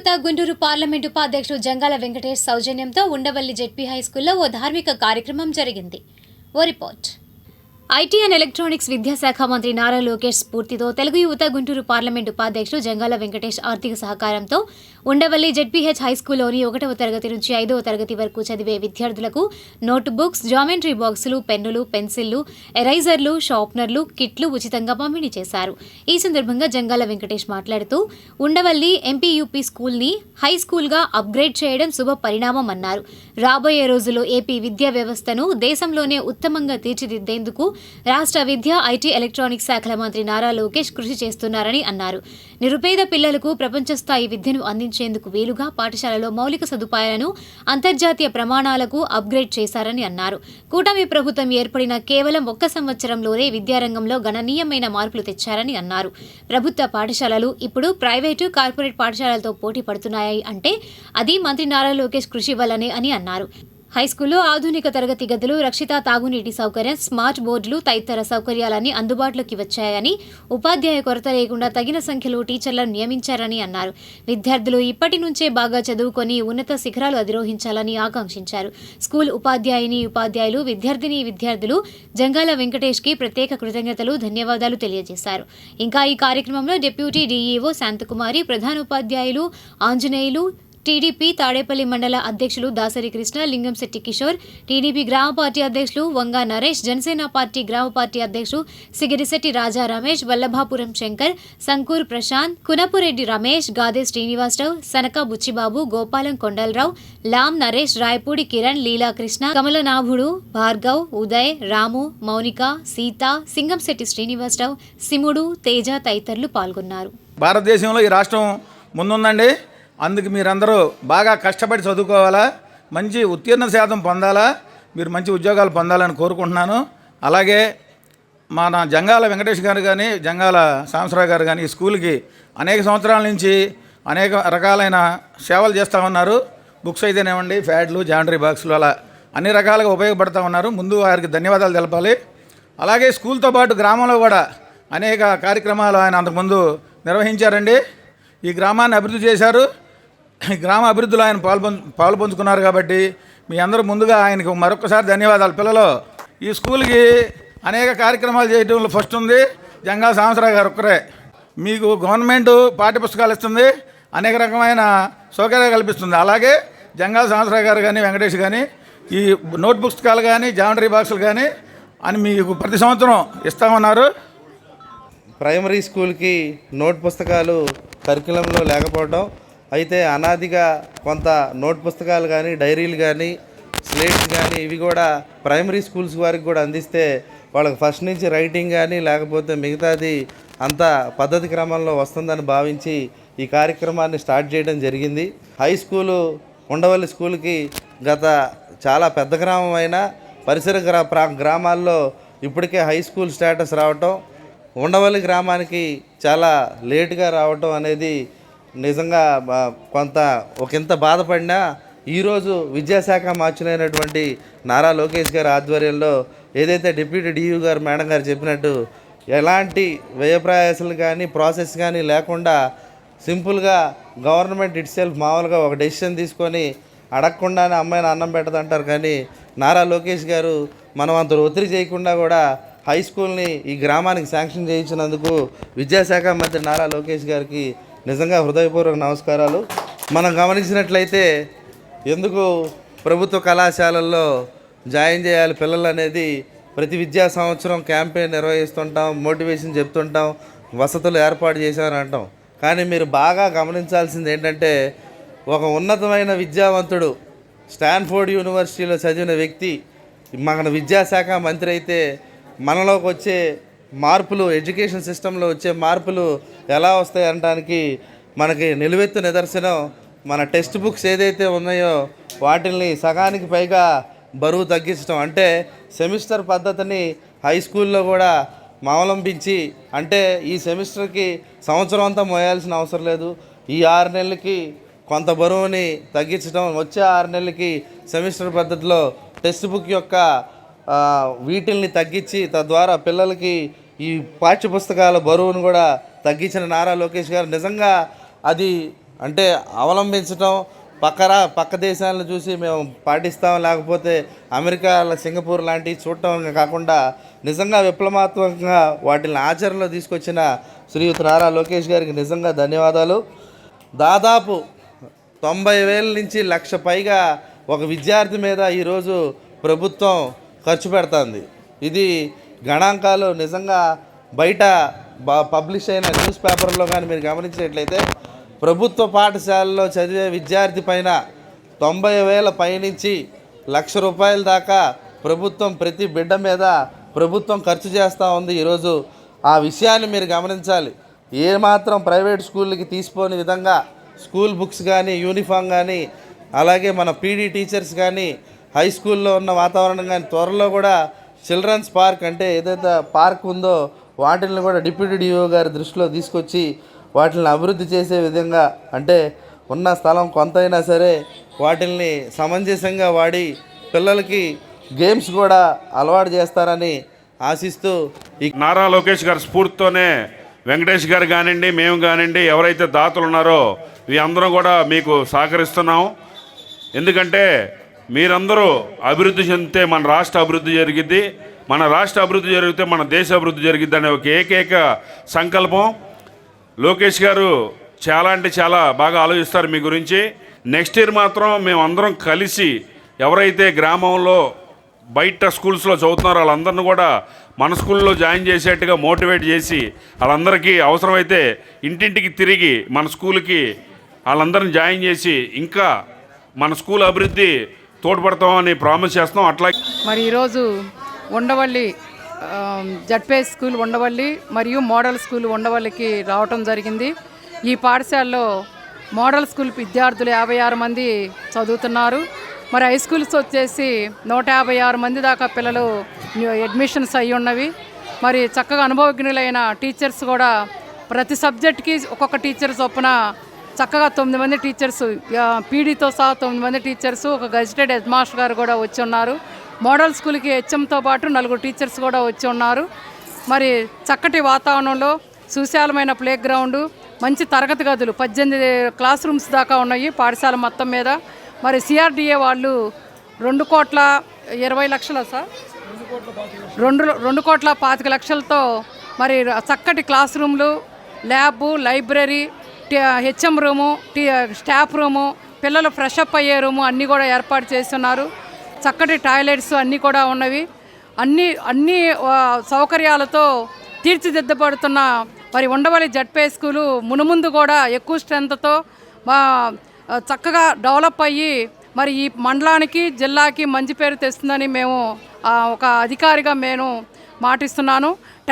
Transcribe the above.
యువత గుంటూరు పార్లమెంట్ ఉపాధ్యక్షుడు జంగాల వెంకటేష్ సౌజన్యంతో ఉండవల్లి జెడ్పీ హై స్కూల్లో ఓ ధార్మిక కార్యక్రమం జరిగింది. ఓ రిపోర్ట్. ఐటీ అండ్ ఎలక్ట్రానిక్స్ విద్యాశాఖ మంత్రి నారా లోకేష్ స్ఫూర్తితో తెలుగు యువత గుంటూరు పార్లమెంట్ ఉపాధ్యక్షుడు జంగాల వెంకటేష్ ఆర్థిక సహకారంతో ఉండవల్లి జెడ్పీహెచ్ హైస్కూల్లోని ఒకటవ తరగతి నుంచి ఐదవ తరగతి వరకు చదివే విద్యార్థులకు నోట్ బుక్స్ జామెంట్రీ బాక్సులు పెన్నులు పెన్సిళ్ళు ఎరైజర్లు షార్ప్నర్లు కిట్లు ఉచితంగా పంపిణీ చేశారు. ఈ సందర్భంగా జంగాల వెంకటేష్ మాట్లాడుతూ ఉండవల్లి ఎంపీయూపీ స్కూల్ని హై స్కూల్గా అప్గ్రేడ్ చేయడం శుభ పరిణామం అన్నారు. రాబోయే రోజుల్లో ఏపీ విద్యా వ్యవస్థను దేశంలోనే ఉత్తమంగా తీర్చిదిద్దేందుకు రాష్ట్ర విద్య ఐటీ ఎలక్ట్రానిక్స్ శాఖల మంత్రి నారా లోకేష్ కృషి చేస్తున్నారని అన్నారు. నిరుపేద పిల్లలకు ప్రపంచ స్థాయి విద్యను అందించేందుకు వీలుగా పాఠశాలలో మౌలిక సదుపాయాలను అంతర్జాతీయ ప్రమాణాలకు అప్గ్రేడ్ చేశారని అన్నారు. కూటమి ప్రభుత్వం ఏర్పడిన కేవలం ఒక్క సంవత్సరంలోనే విద్యారంగంలో గణనీయమైన మార్పులు తెచ్చారని అన్నారు. ప్రభుత్వ పాఠశాలలు ఇప్పుడు ప్రైవేటు కార్పొరేట్ పాఠశాలలతో పోటీ పడుతున్నాయి అంటే అది మంత్రి నారా లోకేష్ కృషి వల్లనే అని అన్నారు. హైస్కూల్లో ఆధునిక తరగతి గదులు రక్షిత తాగునీటి సౌకర్యం స్మార్ట్ బోర్డులు తదితర సౌకర్యాలన్నీ అందుబాటులోకి వచ్చాయని ఉపాధ్యాయ కొరత లేకుండా తగిన సంఖ్యలో టీచర్లను నియమించారని అన్నారు. విద్యార్థులు ఇప్పటి నుంచే బాగా చదువుకొని ఉన్నత శిఖరాలు అధిరోహించాలని ఆకాంక్షించారు. స్కూల్ ఉపాధ్యాయుని ఉపాధ్యాయులు విద్యార్థిని విద్యార్థులు జంగాల వెంకటేష్కి ప్రత్యేక కృతజ్ఞతలు ధన్యవాదాలు తెలియజేశారు. ఇంకా ఈ కార్యక్రమంలో డిప్యూటీ డీఈఓ శాంతకుమారి ప్రధానోపాధ్యాయులు ఆంజనేయులు టీడీపీ తాడేపల్లి మండల అధ్యక్షులు దాసరి కృష్ణ లింగంశెట్టి కిషోర్ టీడీపీ గ్రామ పార్టీ అధ్యక్షులు వంగా నరేష్ జనసేన పార్టీ గ్రామ పార్టీ అధ్యక్షులు సిగిరిశెట్టి రాజా రమేష్ వల్లభాపురం శంకర్ సంకూర్ ప్రశాంత్ కునపురెడ్డి రమేష్ గాదే శ్రీనివాసరావు సనక బుచ్చిబాబు గోపాలం కొండలరావు లామ్ నరేష్ రాయపూడి కిరణ్ లీలాకృష్ణ కమలనాభుడు భార్గవ్ ఉదయ్ రాము మౌనిక సీత సింగంశెట్టి శ్రీనివాసరావు సిముడు తేజ తదితరులు పాల్గొన్నారు. భారతదేశంలో ఈ రాష్ట్రం ముందుందండి. అందుకు మీరందరూ బాగా కష్టపడి చదువుకోవాలా మంచి ఉత్తీర్ణ శాతం పొందాలా మీరు మంచి ఉద్యోగాలు పొందాలని కోరుకుంటున్నాను. అలాగే మన జంగాల వెంకటేష్ గారు కానీ జంగాల సాంసరావు గారు కానీ ఈ స్కూల్కి అనేక సంవత్సరాల నుంచి అనేక రకాలైన సేవలు చేస్తూ ఉన్నారు. బుక్స్ అయితేనేవ్వండి ఫ్యాడ్లు జాండరీ బాక్సులు అలా అన్ని రకాలుగా ఉపయోగపడుతూ ఉన్నారు. ముందు వారికి ధన్యవాదాలు తెలపాలి. అలాగే స్కూల్తో పాటు గ్రామంలో కూడా అనేక కార్యక్రమాలు ఆయన అంతకుముందు నిర్వహించారండి. ఈ గ్రామాన్ని అభివృద్ధి చేశారు. గ్రామ అభివృద్ధిలో ఆయన పాల్పంచు పాల్పంచుకున్నారు కాబట్టి మీ అందరూ ముందుగా ఆయనకు మరొకసారి ధన్యవాదాలు. పిల్లలు ఈ స్కూల్కి అనేక కార్యక్రమాలు చేయడంలో ఫస్ట్ ఉంది. జంగా సాంసరావు గారు ఒక్కరే. మీకు గవర్నమెంట్ పాఠ్యపుస్తకాలు ఇస్తుంది. అనేక రకమైన సౌకర్యాలు కల్పిస్తుంది. అలాగే జంగా సాంసరావు గారు కానీ వెంకటేష్ కానీ ఈ నోట్ పుస్తకాలు కానీ జామెట్రీ బాక్సులు కానీ అని మీకు ప్రతి సంవత్సరం ఇస్తామన్నారు ప్రైమరీ స్కూల్కి నోట్ పుస్తకాలు కరికులంలో లేకపోవడం అయితే అనాదిగా కొంత నోట్ పుస్తకాలు కానీ డైరీలు కానీ స్లేట్స్ కానీ ఇవి కూడా ప్రైమరీ స్కూల్స్ వారికి కూడా అందిస్తే వాళ్ళకి ఫస్ట్ నుంచి రైటింగ్ కానీ లేకపోతే మిగతాది అంత పద్ధతి క్రమంలో వస్తుందని భావించి ఈ కార్యక్రమాన్ని స్టార్ట్ చేయడం జరిగింది. హై స్కూలు ఉండవల్లి స్కూల్కి గత చాలా పెద్ద గ్రామం అయినా పరిసర గ్రా ప్రా గ్రామాల్లో ఇప్పటికే హై స్కూల్ స్టేటస్ రావటం ఉండవల్లి గ్రామానికి చాలా లేటుగా రావటం అనేది నిజంగా కొంత ఒకంత బాధపడినా ఈరోజు విద్యాశాఖ మార్చులైనటువంటి నారా లోకేష్ గారి ఆధ్వర్యంలో ఏదైతే డిప్యూటీ డియూ గారు మేడం గారు చెప్పినట్టు ఎలాంటి వ్యయప్రయాసాలు కానీ ప్రాసెస్ కానీ లేకుండా సింపుల్గా గవర్నమెంట్ ఇట్ సెల్ఫ్ మామూలుగా ఒక డెసిషన్ తీసుకొని అడగకుండానే అమ్మాయిని అన్నం పెట్టదంటారు. కానీ నారా లోకేష్ గారు మనం అంత ఒత్తిడి చేయకుండా కూడా హై స్కూల్ని ఈ గ్రామానికి శాంక్షన్ చేయించినందుకు విద్యాశాఖ మంత్రి నారా లోకేష్ గారికి నిజంగా హృదయపూర్వక నమస్కారాలు. మనం గమనించినట్లయితే ఎందుకు ప్రభుత్వ కళాశాలల్లో జాయిన్ చేయాలి పిల్లలు అనేది ప్రతి విద్యా సంవత్సరం క్యాంపెయిన్ నిర్వహిస్తుంటాం మోటివేషన్ చెప్తుంటాం వసతులు ఏర్పాటు చేశామని అంటాం. కానీ మీరు బాగా గమనించాల్సింది ఏంటంటే ఒక ఉన్నతమైన విద్యావంతుడు స్టాన్ఫోర్డ్ యూనివర్సిటీలో చదివిన వ్యక్తి మన విద్యాశాఖ మంత్రి అయితే మనలోకి వచ్చే మార్పులు ఎడ్యుకేషన్ సిస్టంలో వచ్చే మార్పులు ఎలా వస్తాయి అనడానికి మనకి నిలువెత్తు నిదర్శనం మన టెక్స్ట్ బుక్స్ ఏదైతే ఉన్నాయో వాటిని సగానికి పైగా బరువు తగ్గించడం. అంటే సెమిస్టర్ పద్ధతిని హై స్కూల్లో కూడా అవలంబించి అంటే ఈ సెమిస్టర్కి సంవత్సరం అంతా మోయాల్సిన అవసరం లేదు. ఈ ఆరు నెలలకి కొంత బరువుని తగ్గించడం వచ్చే ఆరు నెలలకి సెమిస్టర్ పద్ధతిలో టెక్స్ట్ బుక్ యొక్క వీటిల్ని తగ్గించి తద్వారా పిల్లలకి ఈ పాఠ్యపుస్తకాల బరువును కూడా తగ్గించిన నారా లోకేష్ గారు నిజంగా అది అంటే అవలంబించడం పక్కరా పక్క దేశాలను చూసి మేము పాటిస్తాం లేకపోతే అమెరికా సింగపూర్ లాంటివి చూడటం కాకుండా నిజంగా విప్లవాత్మకంగా వాటిని ఆచరణలో తీసుకొచ్చిన శ్రీయుత నారా లోకేష్ గారికి నిజంగా ధన్యవాదాలు. దాదాపు తొంభై వేల నుంచి లక్ష పైగా ఒక విద్యార్థి మీద ఈరోజు ప్రభుత్వం ఖర్చు పెడుతుంది. ఇది గణాంకాలు నిజంగా బయట పబ్లిష్ అయిన న్యూస్ పేపర్లో కానీ మీరు గమనించినట్లయితే ప్రభుత్వ పాఠశాలలో చదివే విద్యార్థి పైన తొంభై వేల పైనుంచి లక్ష రూపాయల దాకా ప్రభుత్వం ప్రతి బిడ్డ మీద ప్రభుత్వం ఖర్చు చేస్తూ ఉంది. ఈరోజు ఆ విషయాన్ని మీరు గమనించాలి. ఏ మాత్రం ప్రైవేట్ స్కూళ్ళకి తీసిపోని విధంగా స్కూల్ బుక్స్ కానీ యూనిఫామ్ కానీ అలాగే మన పీడీ టీచర్స్ కానీ హై స్కూల్లో ఉన్న వాతావరణం కానీ త్వరలో కూడా చిల్డ్రన్స్ పార్క్ అంటే ఏదైతే పార్క్ ఉందో వాటిని కూడా డిప్యూటీ డిఓ గారి దృష్టిలో తీసుకొచ్చి వాటిని అభివృద్ధి చేసే విధంగా అంటే ఉన్న స్థలం కొంతైనా సరే వాటిల్ని సమంజసంగా వాడి పిల్లలకి గేమ్స్ కూడా అలవాటు చేస్తారని ఆశిస్తూ ఈ నారా లోకేష్ గారి స్ఫూర్తితోనే వెంకటేష్ గారు కానివ్వండి మేము కానివ్వండి ఎవరైతే దాతలు ఉన్నారో మీ అందరం కూడా మీకు సహకరిస్తున్నాం. ఎందుకంటే మీరందరూ అభివృద్ధి చెందితే మన రాష్ట్ర అభివృద్ధి జరిగిద్ది మన రాష్ట్ర అభివృద్ధి జరిగితే మన దేశ అభివృద్ధి జరిగిద్ది అనే ఒక ఏకైక సంకల్పం. లోకేష్ గారు చాలా అంటే చాలా బాగా ఆలోచిస్తారు మీ గురించి. నెక్స్ట్ ఇయర్ మాత్రం మేము అందరం కలిసి ఎవరైతే గ్రామంలో బయట స్కూల్స్లో చదువుతున్నారో వాళ్ళందరిని కూడా మన స్కూల్లో జాయిన్ చేసేట్టుగా మోటివేట్ చేసి వాళ్ళందరికీ అవసరమైతే ఇంటింటికి తిరిగి మన స్కూల్కి వాళ్ళందరిని జాయిన్ చేసి ఇంకా మన స్కూల్ అభివృద్ధి తోడ్పడతామని ప్రామిస్ చేస్తాం అట్లా మరి ఈరోజు ఉండవల్లి జడ్పే స్కూల్ ఉండవల్లి మరియు మోడల్ స్కూల్ ఉండవల్లికి రావటం జరిగింది. ఈ పాఠశాలలో మోడల్ స్కూల్ విద్యార్థులు యాభై ఆరు మంది చదువుతున్నారు. మరి హై స్కూల్స్ వచ్చేసి నూట యాభై ఆరు మంది దాకా పిల్లలు అడ్మిషన్స్ అయి ఉన్నవి. మరి చక్కగా అనుభవజ్ఞులైన టీచర్స్ కూడా ప్రతి సబ్జెక్ట్కి ఒక్కొక్క టీచర్ చొప్పున చక్కగా తొమ్మిది మంది టీచర్స్ పీడీతో సహా తొమ్మిది మంది టీచర్స్ ఒక గజిటెడ్ హెడ్ మాస్టర్ గారు కూడా వచ్చి ఉన్నారు. మోడల్ స్కూల్కి హెచ్ఎంతో పాటు నలుగురు టీచర్స్ కూడా వచ్చి ఉన్నారు. మరి చక్కటి వాతావరణంలో సుశాలమైన ప్లే గ్రౌండ్ మంచి తరగతి గదులు పద్దెనిమిది క్లాస్ రూమ్స్ దాకా ఉన్నాయి పాఠశాల మొత్తం మీద. మరి సిఆర్డిఏ వాళ్ళు రెండు కోట్ల ఇరవై లక్షల సార్? రెండు రెండు కోట్ల పాతిక లక్షలతో మరి చక్కటి క్లాస్ రూమ్లు lab library HM room tea staff room పిల్లలు ఫ్రెష్ అప్ అయ్యే రూము అన్నీ కూడా ఏర్పాటు చేస్తున్నారు. చక్కటి టాయిలెట్స్ అన్నీ కూడా ఉన్నవి. అన్ని అన్ని సౌకర్యాలతో తీర్చిదిద్దబడుతున్న మరి ఉండవల్లి జడ్పే స్కూలు మునుముందు కూడా ఎక్కువ స్ట్రెంత్తో మా చక్కగా డెవలప్ అయ్యి మరి ఈ మండలానికి జిల్లాకి మంచి పేరు తెస్తుందని మేము ఒక అధికారిగా నేను మాటిస్తున్నాను.